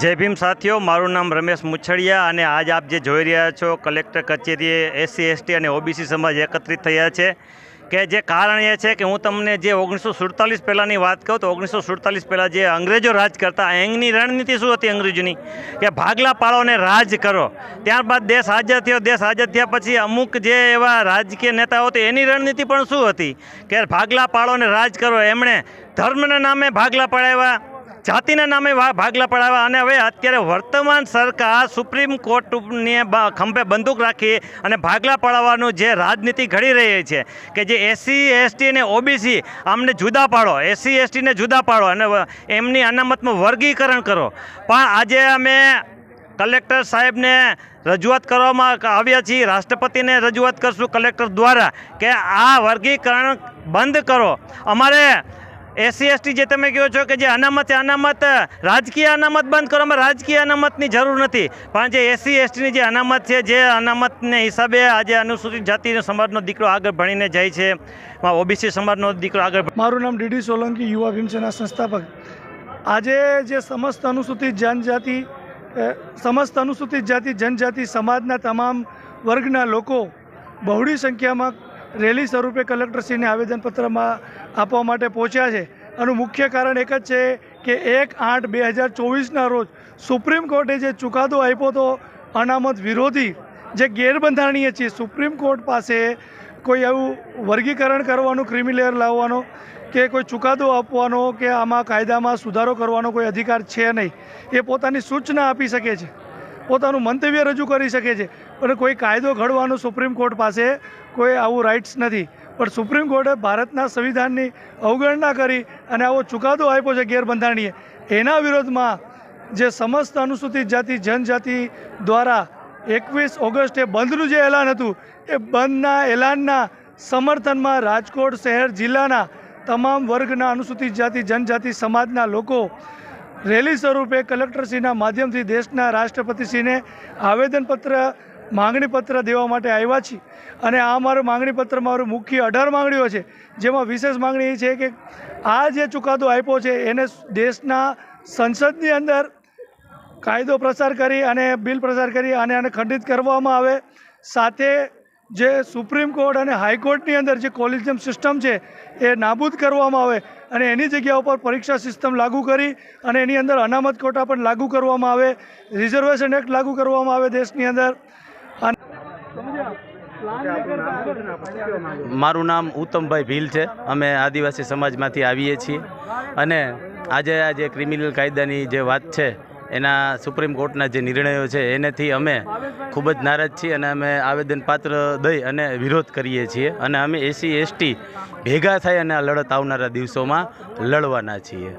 જય ભીમ સાથીઓ, મારું નામ રમેશ મુછડિયા અને આજ આપ જે જોઈ રહ્યા છો, કલેક્ટર કચેરીએ એસસી, એસટી અને ઓબીસી સમાજ એકત્રિત થયા છે. કે જે કારણ એ છે કે હું તમને જે ઓગણીસો સુડતાલીસ પહેલાંની વાત કહું તો ઓગણીસો સુડતાલીસ પહેલાં જે અંગ્રેજો રાજ કરતા એંગની રણનીતિ શું હતી અંગ્રેજોની? કે ભાગલા પાડો અને રાજ કરો. ત્યારબાદ દેશ આઝાદ થયો. દેશ આઝાદ થયા પછી અમુક જે એવા રાજકીય નેતાઓ હતા, એની રણનીતિ પણ શું હતી? કે ભાગલા પાડો અને રાજ કરો. એમણે ધર્મના નામે ભાગલા પડાવ્યા. જાતિના નામે ભાગલા પડાવ્યા અને હવે અત્યારે વર્તમાન સરકાર સુપ્રીમ કોર્ટને ખંભે બંદૂક રાખી અને ભાગલા પડાવવાનું જે રાજનીતિ ઘડી રહી છે કે જે એસસી એસટી અને ઓબીસી આમને જુદા પાડો એસસી એસટીને જુદા પાડો અને એમની અનામતમાં વર્ગીકરણ કરો. પણ આજે અમે કલેક્ટર સાહેબને રજૂઆત કરવામાં આવ્યા છીએ, રાષ્ટ્રપતિને રજૂઆત કરશું કલેક્ટર દ્વારા કે આ વર્ગીકરણ બંધ કરો. અમારે એસસી, એસટી જે તમે કહો છો કે જે અનામત અનામત રાજકીય અનામત બંધ કરો અમે રાજકીય અનામતની જરૂર નથી. પણ જે એસસી, એસટીની જે અનામત છે, જે અનામતને હિસાબે આજે અનુસૂચિત જાતિ સમાજનો દીકરો આગળ ભણીને જાય છે. ઓબીસી સમાજનો દીકરો આગળ મારું નામ ડીડી સોલંકી, યુવા ભીમસેના સંસ્થાપક. આજે જે સમસ્ત અનુસૂચિત જનજાતિ સમસ્ત અનુસૂચિત જાતિ, જનજાતિ, સમાજના તમામ વર્ગના લોકો બહોળી સંખ્યામાં રેલી સ્વરૂપે કલેક્ટરશ્રીને આવેદનપત્રમાં આપવા માટે પહોંચ્યા છે. આનું મુખ્ય કારણ એક જ છે કે એક આઠ બે હજાર ચોવીસના રોજ સુપ્રીમ કોર્ટે જે ચુકાદો આપ્યો હતો અનામત વિરોધી, જે ગેરબંધારણીય છે, સુપ્રીમ કોર્ટ પાસે કોઈ એવું વર્ગીકરણ કરવાનું ક્રિમિલેયર લાવવાનો કે કોઈ ચુકાદો આપવાનો કે આમાં કાયદામાં સુધારો કરવાનો કોઈ અધિકાર છે નહીં. એ પોતાની સૂચના આપી શકે છે. પોતાનું મંતવ્ય રજૂ કરી શકે છે. પણ કોઈ કાયદો ઘડવાનો સુપ્રીમ કોર્ટ પાસે કોઈ આવું રાઇટ્સ નથી. પણ સુપ્રીમ કોર્ટે ભારતના સંવિધાનની અવગણના કરી અને આવો ચુકાદો આપ્યો છે ગેરબંધારણીય. એના વિરોધમાં જે સમસ્ત અનુસૂચિત જાતિ, જનજાતિ દ્વારા એકવીસ ઓગસ્ટે બંધનું જે એલાન હતું, એ બંધના એલાનના સમર્થનમાં રાજકોટ શહેર જિલ્લાના તમામ વર્ગના અનુસૂચિત જાતિ, જનજાતિ, સમાજના લોકો રેલી સ્વરૂપે કલેક્ટરશ્રીના માધ્યમથી દેશના રાષ્ટ્રપતિશ્રીને આવેદનપત્ર, માંગણીપત્ર દેવા માટે આવ્યા છીએ. અને આ મારું માંગણીપત્ર, મારું મુખ્ય અઢાર માંગણીઓ છે. જેમાં વિશેષ માંગણી એ છે કે આ જે ચુકાદો આપ્યો છે, એને દેશના સંસદની અંદર કાયદો પ્રસાર કરી અને બિલ પ્રસાર કરી અને આને ખંડિત કરવામાં આવે. સાથે જે સુપ્રીમ કોર્ટ અને હાઈકોર્ટની અંદર જે કોલેજિયમ સિસ્ટમ છે, એ નાબૂદ કરવામાં આવે અને એની જગ્યા ઉપર પરીક્ષા સિસ્ટમ લાગુ કરી અને એની અંદર અનામત કોટા પણ લાગુ કરવામાં આવે, રિઝર્વેશન એક્ટ લાગુ કરવામાં આવે દેશની અંદર. મારું નામ ઉત્તમભાઈ ભીલ છે. અમે આદિવાસી સમાજમાંથી આવીએ છીએ. અને આજે આ જે ક્રિમિનલ કાયદાની જે વાત છે એના સુપ્રીમ કોર્ટના જે નિર્ણયો છે, એનેથી અમે ખૂબ જ નારાજ છીએ અને અમે આવેદનપાત્ર દઈ અને વિરોધ કરીએ છીએ અને અમે એસી, એસટી ભેગા થઈ અને આ લડત આવનારા દિવસોમાં લડવાના છીએ.